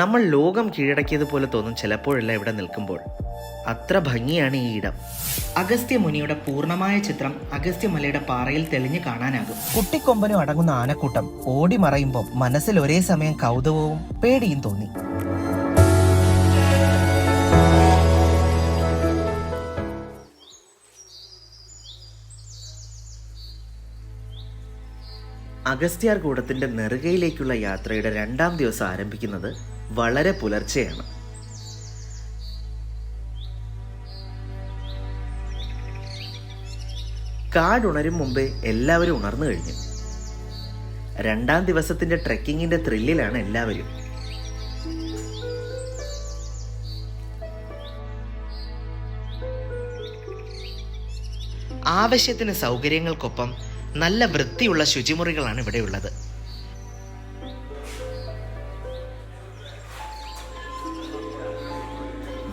നമ്മൾ ലോകം കീഴടക്കിയതുപോലെ തോന്നും ചിലപ്പോഴല്ല ഇവിടെ നിൽക്കുമ്പോൾ. അത്ര ഭംഗിയാണ് ഈ ഇടം. അഗസ്ത്യ മുനിയുടെ പൂർണമായ ചിത്രം അഗസ്ത്യമലയുടെ പാറയിൽ തെളിഞ്ഞു കാണാനാകും. കുട്ടിക്കൊമ്പനും അടങ്ങുന്ന ആനക്കൂട്ടം ഓടി മറയുമ്പോൾ മനസ്സിൽ ഒരേ സമയം കൗതുകവും പേടിയും തോന്നി. അഗസ്ത്യാർ കൂടത്തിന്റെ നെറുകയിലേക്കുള്ള യാത്രയുടെ രണ്ടാം ദിവസം ആരംഭിക്കുന്നത് വളരെ പുലർച്ചെയാണ്. കാടുണരും മുമ്പേ എല്ലാവരും ഉണർന്നു കഴിഞ്ഞു. രണ്ടാം ദിവസത്തിന്റെ ട്രെക്കിങ്ങിന്റെ ത്രില്ലിലാണ് എല്ലാവരും. ആവശ്യത്തിന് സൗകര്യങ്ങൾക്കൊപ്പം നല്ല വൃത്തിയുള്ള ശുചിമുറികളാണ് ഇവിടെയുള്ളത്.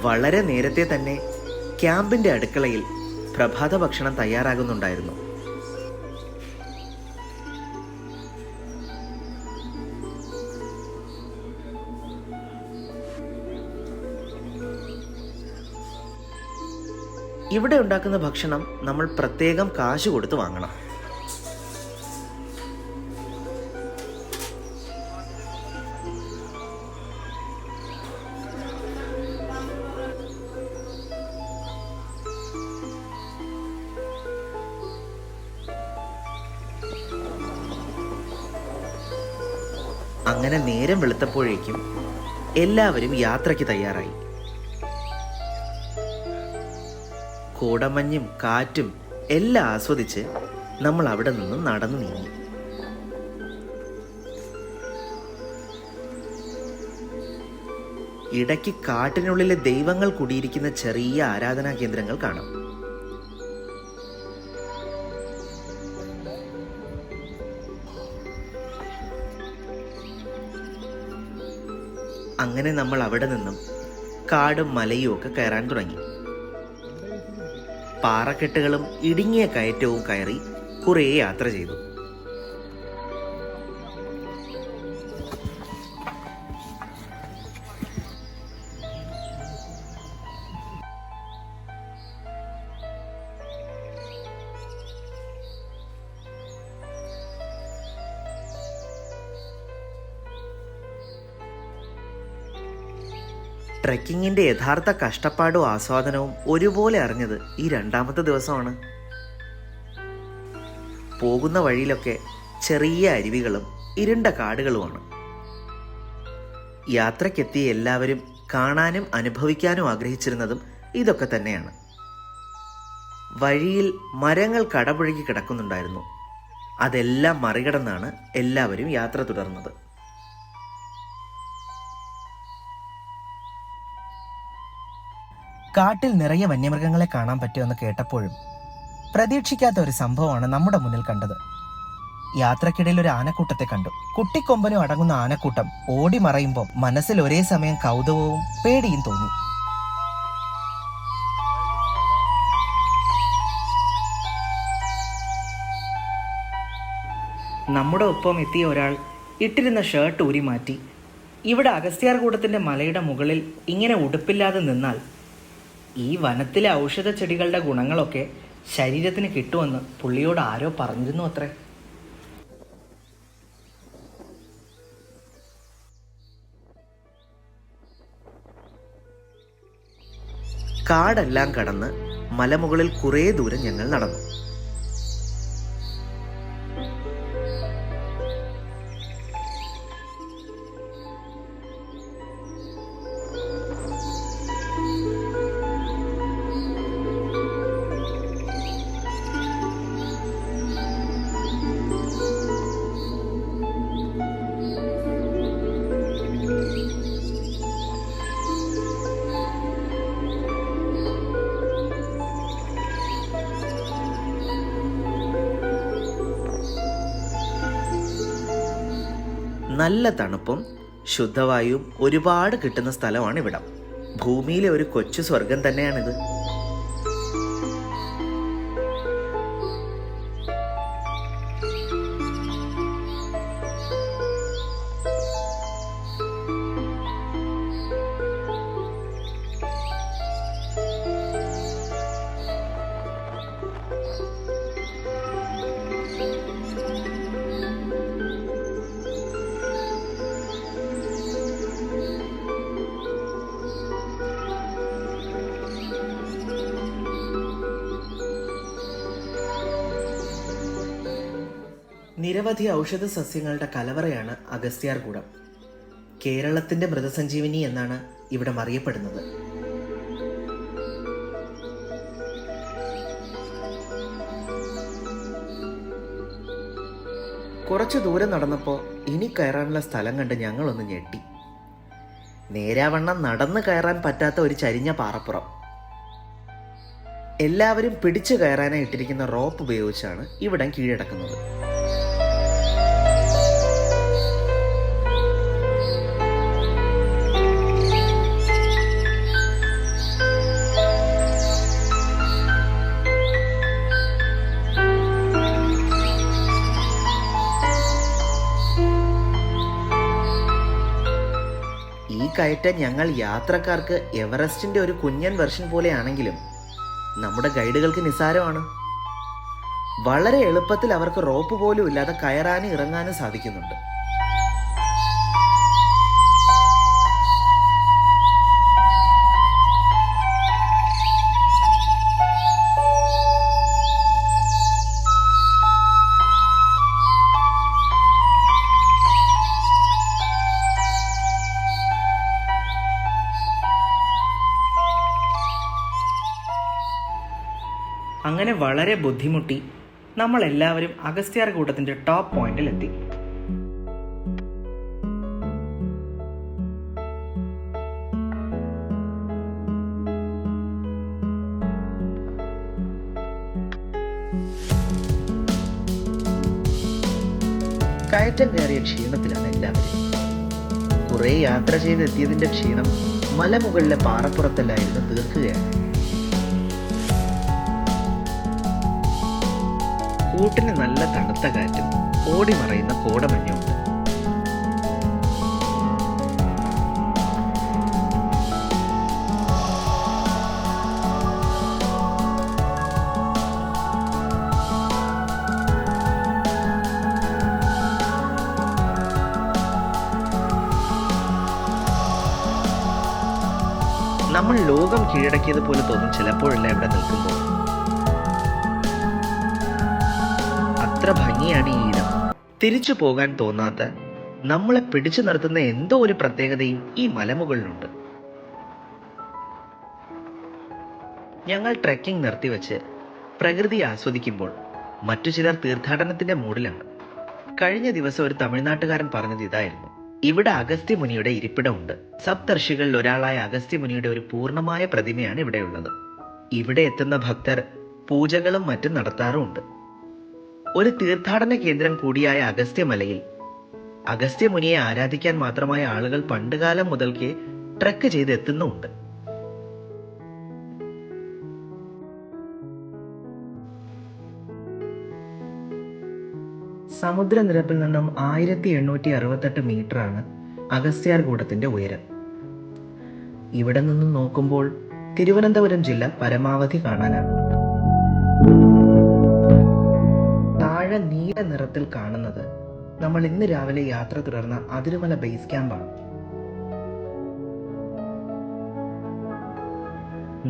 വളരെ നേരത്തെ തന്നെ ക്യാമ്പിന്റെ അടുക്കളയിൽ പ്രഭാത ഭക്ഷണം തയ്യാറാകുന്നുണ്ടായിരുന്നു. ഇവിടെ ഉണ്ടാക്കുന്ന ഭക്ഷണം നമ്മൾ പ്രത്യേകം കാശ് കൊടുത്ത് വാങ്ങണം. അങ്ങനെ നേരം വെളുത്തപ്പോഴേക്കും എല്ലാവരും യാത്രയ്ക്ക് തയ്യാറായി. കോടമഞ്ഞും കാറ്റും എല്ലാം ആസ്വദിച്ച് നമ്മൾ അവിടെ നിന്നും നടന്നു നീങ്ങി. ഇടയ്ക്ക് കാട്ടിനുള്ളിലെ ദൈവങ്ങൾ കുടിയിരിക്കുന്ന ചെറിയ ആരാധനാ കേന്ദ്രങ്ങൾ കാണാം. അങ്ങനെ നമ്മൾ അവിടെ നിന്നും കാടും മലയും ഒക്കെ കയറാൻ തുടങ്ങി. പാറക്കെട്ടുകളും ഇടുങ്ങിയ കയറ്റവും കയറി കുറേ യാത്ര ചെയ്തു. ട്രെക്കിങ്ങിന്റെ യഥാർത്ഥ കഷ്ടപ്പാടും ആസ്വാദനവും ഒരുപോലെ അറിഞ്ഞത് ഈ രണ്ടാമത്തെ ദിവസമാണ്. പോകുന്ന വഴിയിലൊക്കെ ചെറിയ അരുവികളും ഇരുണ്ട കാടുകളുമാണ്. യാത്രക്കെത്തിയ എല്ലാവരും കാണാനും അനുഭവിക്കാനും ആഗ്രഹിച്ചിരുന്നതും ഇതൊക്കെ തന്നെയാണ്. വഴിയിൽ മരങ്ങൾ കടപുഴകി കിടക്കുന്നുണ്ടായിരുന്നു. അതെല്ലാം മറികടന്നാണ് എല്ലാവരും യാത്ര തുടർന്നത്. കാട്ടിൽ നിറയെ വന്യമൃഗങ്ങളെ കാണാൻ പറ്റുമെന്ന് കേട്ടപ്പോഴും പ്രതീക്ഷിക്കാത്ത ഒരു സംഭവമാണ് നമ്മുടെ മുന്നിൽ കണ്ടത്. യാത്രക്കിടയിൽ ഒരു ആനക്കൂട്ടത്തെ കണ്ടു. കുട്ടിക്കൊമ്പനും അടങ്ങുന്ന ആനക്കൂട്ടം ഓടി മറയുമ്പോൾ മനസ്സിൽ ഒരേ സമയം കൗതുകവും പേടിയും തോന്നി. നമ്മുടെ ഒപ്പം എത്തിയ ഒരാൾ ഇട്ടിരുന്ന ഷർട്ട് ഊരി മാറ്റി ഇവിടെ അഗസ്ത്യാർകൂടത്തിന്റെ മലയുടെ മുകളിൽ ഇങ്ങനെ ഉടുപ്പില്ലാതെ നിന്നാൽ ഈ വനത്തിലെ ഔഷധ ചെടികളുടെ ഗുണങ്ങളൊക്കെ ശരീരത്തിന് കിട്ടുമെന്ന് പുള്ളിയോട് ആരോ പറഞ്ഞിരുന്നു അത്രേ. കാടെല്ലാം കടന്ന് മലമുകളിൽ കുറേ ദൂരം ഞങ്ങൾ നടന്നു. നല്ല തണുപ്പും ശുദ്ധവായുവും ഒരുപാട് കിട്ടുന്ന സ്ഥലമാണ് ഇവിടം. ഭൂമിയിലെ ഒരു കൊച്ചു സ്വർഗം തന്നെയാണിത്. നിരവധി ഔഷധ സസ്യങ്ങളുടെ കലവറയാണ് അഗസ്ത്യാർകൂടം. കേരളത്തിന്റെ മൃതസഞ്ജീവിനി എന്നാണ് ഇവിടം അറിയപ്പെടുന്നത്. കുറച്ചു ദൂരം നടന്നപ്പോൾ ഇനി കയറാനുള്ള സ്ഥലം കണ്ട് ഞങ്ങളൊന്ന് ഞെട്ടി. നേരാവണ്ണം നടന്നു കയറാൻ പറ്റാത്ത ഒരു ചരിഞ്ഞ പാറപ്പുറം. എല്ലാവരും പിടിച്ചു കയറാനായി ഇട്ടിരിക്കുന്ന റോപ്പ് ഉപയോഗിച്ചാണ് ഇവിടം കീഴടക്കുന്നത്. ഈ ഞങ്ങൾ യാത്രക്കാർക്ക് എവറസ്റ്റിന്റെ ഒരു കുഞ്ഞൻ വെർഷൻ പോലെയാണെങ്കിലും നമ്മുടെ ഗൈഡുകൾക്ക് നിസാരമാണ് വളരെ എളുപ്പത്തിൽ അവർക്ക് റോപ്പ് പോലും ഇല്ലാതെ കയറാനും ഇറങ്ങാനും സാധിക്കുന്നുണ്ട്. അങ്ങനെ വളരെ ബുദ്ധിമുട്ടി. നമ്മൾ എല്ലാവരും അഗസ്ത്യാർ കൂട്ടത്തിന്റെ ടോപ്പ് കയറ്റം കയറിയ ക്ഷീണത്തിലാണ് എല്ലാവരും. കുറെ യാത്ര ചെയ്തെത്തിയതിന്റെ ക്ഷീണം മലമുകളിലെ പാറപ്പുറത്തല്ലായിരുന്നു തീർക്കുകയാണ്. കൂട്ടിന് നല്ല തണുത്ത കാറ്റും ഓടി മറയുന്ന കോടമഞ്ഞുണ്ട് നമ്മൾ ലോകം കീഴടക്കിയത് പോലെ തോന്നും ചിലപ്പോഴല്ല ഇവിടെ നിൽക്കുമ്പോൾ. അത്ര ഭംഗിയാണ് ഈ ഇടം. തിരിച്ചു പോകാൻ തോന്നാത്ത നമ്മളെ പിടിച്ചു നിർത്തുന്ന എന്തോ ഒരു പ്രത്യേകതയും ഈ മലമുകളിലുണ്ട്. ഞങ്ങൾ ട്രെക്കിംഗ് നിർത്തിവെച്ച് പ്രകൃതി ആസ്വദിക്കുമ്പോൾ മറ്റു ചിലർ തീർത്ഥാടനത്തിന്റെ മൂഡിലാണ് കഴിഞ്ഞ ദിവസം ഒരു തമിഴ്നാട്ടുകാരൻ പറഞ്ഞത് ഇതായിരുന്നു. ഇവിടെ അഗസ്ത്യമുനിയുടെ ഇരിപ്പിടമുണ്ട്. സപ്തർഷികളിൽ ഒരാളായ അഗസ്ത്യമുനിയുടെ ഒരു പൂർണമായ പ്രതിമയാണ് ഇവിടെയുള്ളത്. ഇവിടെ എത്തുന്ന ഭക്തർ പൂജകളും മറ്റും നടത്താറുമുണ്ട്. ഒരു തീർത്ഥാടന കേന്ദ്രം കൂടിയായ അഗസ്ത്യമലയിൽ. അഗസ്ത്യമുനിയെ ആരാധിക്കാൻ മാത്രമായ ആളുകൾ പണ്ടുകാലം മുതൽക്കേ ട്രക്ക് ചെയ്ത് എത്തുന്നുമുണ്ട് സമുദ്രനിരപ്പിൽ നിന്നും ആയിരത്തി എണ്ണൂറ്റി അറുപത്തെട്ട് മീറ്ററാണ് അഗസ്ത്യാർകൂടത്തിന്റെ ഉയരം. ഇവിടെ നിന്നും നോക്കുമ്പോൾ തിരുവനന്തപുരം ജില്ല പരമാവധി കാണാനാകും നീല നിറത്തിൽ കാണുന്നത് നമ്മൾ ഇന്ന് രാവിലെ യാത്ര തുടർന്ന അതിരുമല ബേസ് ക്യാമ്പാണ്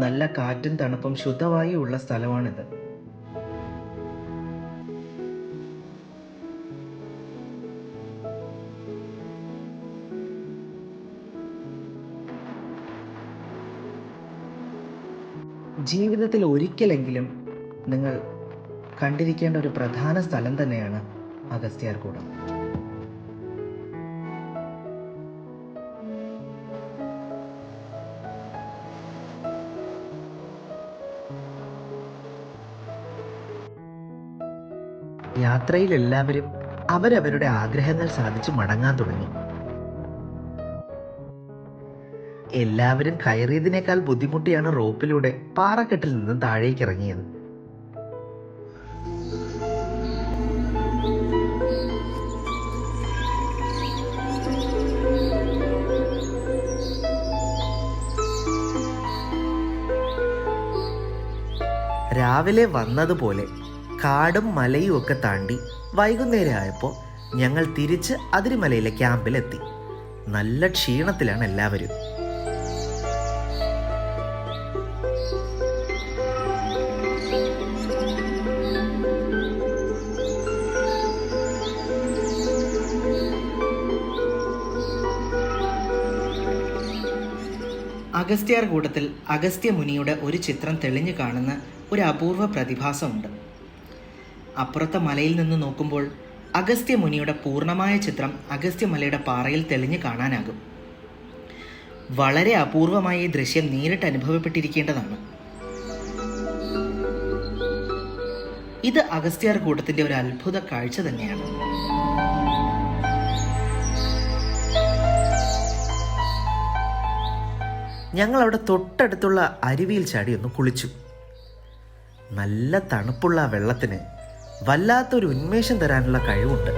നല്ല കാറ്റും തണുപ്പും ശുദ്ധവായു ഉള്ള സ്ഥലമാണിത്. ജീവിതത്തിൽ ഒരിക്കലെങ്കിലും നിങ്ങൾ കണ്ടിരിക്കേണ്ട ഒരു പ്രധാന സ്ഥലം തന്നെയാണ് അഗസ്ത്യാർകൂടം യാത്രയിൽ എല്ലാവരും അവരവരുടെ ആഗ്രഹങ്ങൾ സാധിച്ചു മടങ്ങാൻ തുടങ്ങി. എല്ലാവരും കയറിയതിനേക്കാൾ ബുദ്ധിമുട്ടിയാണ് റോപ്പിലൂടെ പാറക്കെട്ടിൽ നിന്നും താഴേക്ക് രാവിലെ വന്നതുപോലെ കാടും മലയും ഒക്കെ താണ്ടി വൈകുന്നേരം ആയപ്പോൾ ഞങ്ങൾ തിരിച്ച് അതിരിമലയിലെ ക്യാമ്പിലെത്തി. നല്ല ക്ഷീണത്തിലാണ് എല്ലാവരും. അഗസ്ത്യാർ കൂട്ടത്തിൽ അഗസ്ത്യ മുനിയുടെ ഒരു ചിത്രം തെളിഞ്ഞു കാണുന്ന ഒരു അപൂർവ പ്രതിഭാസമുണ്ട്. അപ്പുറത്തെ മലയിൽ നിന്ന് നോക്കുമ്പോൾ അഗസ്ത്യ മുനിയുടെ പൂർണമായ ചിത്രം അഗസ്ത്യമലയുടെ പാറയിൽ തെളിഞ്ഞു കാണാനാകും. വളരെ അപൂർവമായ ഈ ദൃശ്യം നേരിട്ട് അനുഭവപ്പെട്ടിരിക്കേണ്ടതാണ്. ഇത് അഗസ്ത്യാർ കൂട്ടത്തിന്റെ ഒരു അത്ഭുത കാഴ്ച തന്നെയാണ്. ഞങ്ങൾ അവിടെ തൊട്ടടുത്തുള്ള അരുവിയിൽ ചാടി ഒന്ന് കുളിച്ചു. നല്ല തണുപ്പുള്ള ആ വെള്ളത്തിന് വല്ലാത്തൊരു ഉന്മേഷം തരാനുള്ള കഴിവുണ്ട്.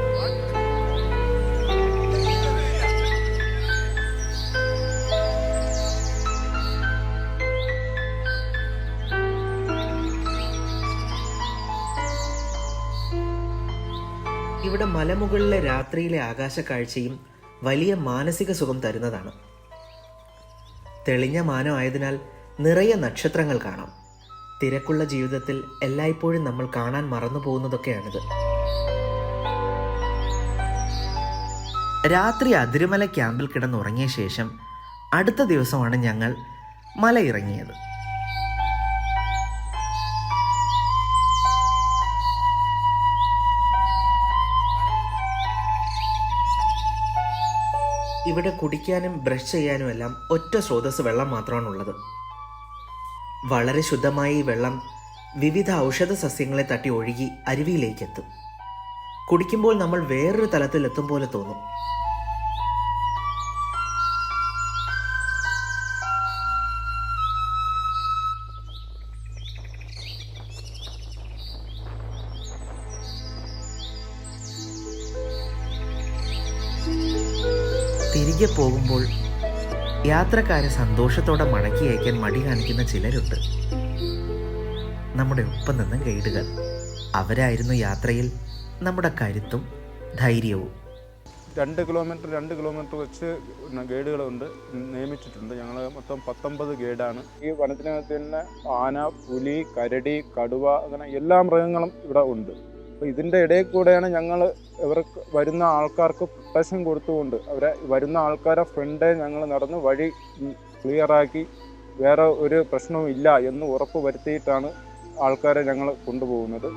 ഇവിടെ മലമുകളിലെ രാത്രിയിലെ ആകാശ കാഴ്ചയും വലിയ മാനസിക സുഖം തരുന്നതാണ്. തെളിഞ്ഞ മാനം ആയതിനാൽ നിറയെ നക്ഷത്രങ്ങൾ കാണാം. തിരക്കുള്ള ജീവിതത്തിൽ എല്ലായ്പ്പോഴും നമ്മൾ കാണാൻ മറന്നു പോകുന്നതൊക്കെയാണിത്. രാത്രി അതിരുമല ക്യാമ്പിൽ കിടന്നുറങ്ങിയ ശേഷം അടുത്ത ദിവസമാണ് ഞങ്ങൾ മല ഇറങ്ങിയത് ഇവിടെ കുടിക്കാനും ബ്രഷ് ചെയ്യാനും എല്ലാം ഒറ്റ സ്രോതസ് വെള്ളം മാത്രമാണുള്ളത്. വളരെ ശുദ്ധമായ ഈ വെള്ളം വിവിധ ഔഷധ സസ്യങ്ങളെ തട്ടി ഒഴുകി അരുവിയിലേക്ക് എത്തും കുടിക്കുമ്പോൾ നമ്മൾ വേറൊരു തലത്തിൽ എത്തും പോലെ തോന്നും. തിരികെ പോകുമ്പോൾ യാത്രക്കാരെ സന്തോഷത്തോടെ മടക്കി അയക്കാൻ മടി കാണിക്കുന്ന ചിലരുണ്ട്. നമ്മുടെ ഒപ്പം നിന്ന് ഗൈഡുകൾ. അവരായിരുന്നു യാത്രയിൽ നമ്മുടെ കരുത്തും ധൈര്യവും. രണ്ട് കിലോമീറ്റർ രണ്ട് കിലോമീറ്റർ വെച്ച് ഗൈഡുകളുണ്ട് നിയമിച്ചിട്ടുണ്ട്. ഞങ്ങൾ മൊത്തം പത്തൊമ്പത് ഗൈഡാണ്. ഈ വനത്തിനകത്ത് തന്നെ ആന പുലി കരടി കടുവ അങ്ങനെ എല്ലാ മൃഗങ്ങളും ഇവിടെ ഉണ്ട്. അപ്പോൾ ഇതിന്റെ ഇടയിൽ കൂടെയാണ് ഞങ്ങൾ ഇവർക്ക് വരുന്ന ആൾക്കാർക്ക് പ്രൊട്ടക്ഷൻ കൊടുത്തുകൊണ്ട് അവരെ വരുന്ന ആൾക്കാരെ ഫ്രണ്ടേ ഞങ്ങൾ നടന്ന് വഴി ക്ലിയറാക്കി വേറെ ഒരു പ്രശ്നവും ഇല്ല എന്ന് ഉറപ്പ് വരുത്തിയിട്ടാണ് ആൾക്കാരെ ഞങ്ങൾ കൊണ്ടുപോകുന്നത്.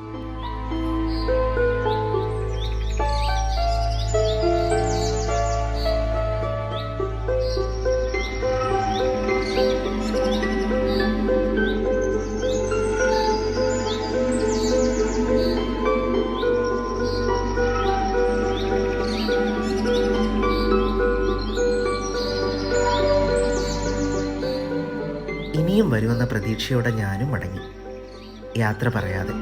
ഇനിയും വരുമെന്ന പ്രതീക്ഷയോടെ ഞാനും മടങ്ങി. യാത്ര പറയാതെ.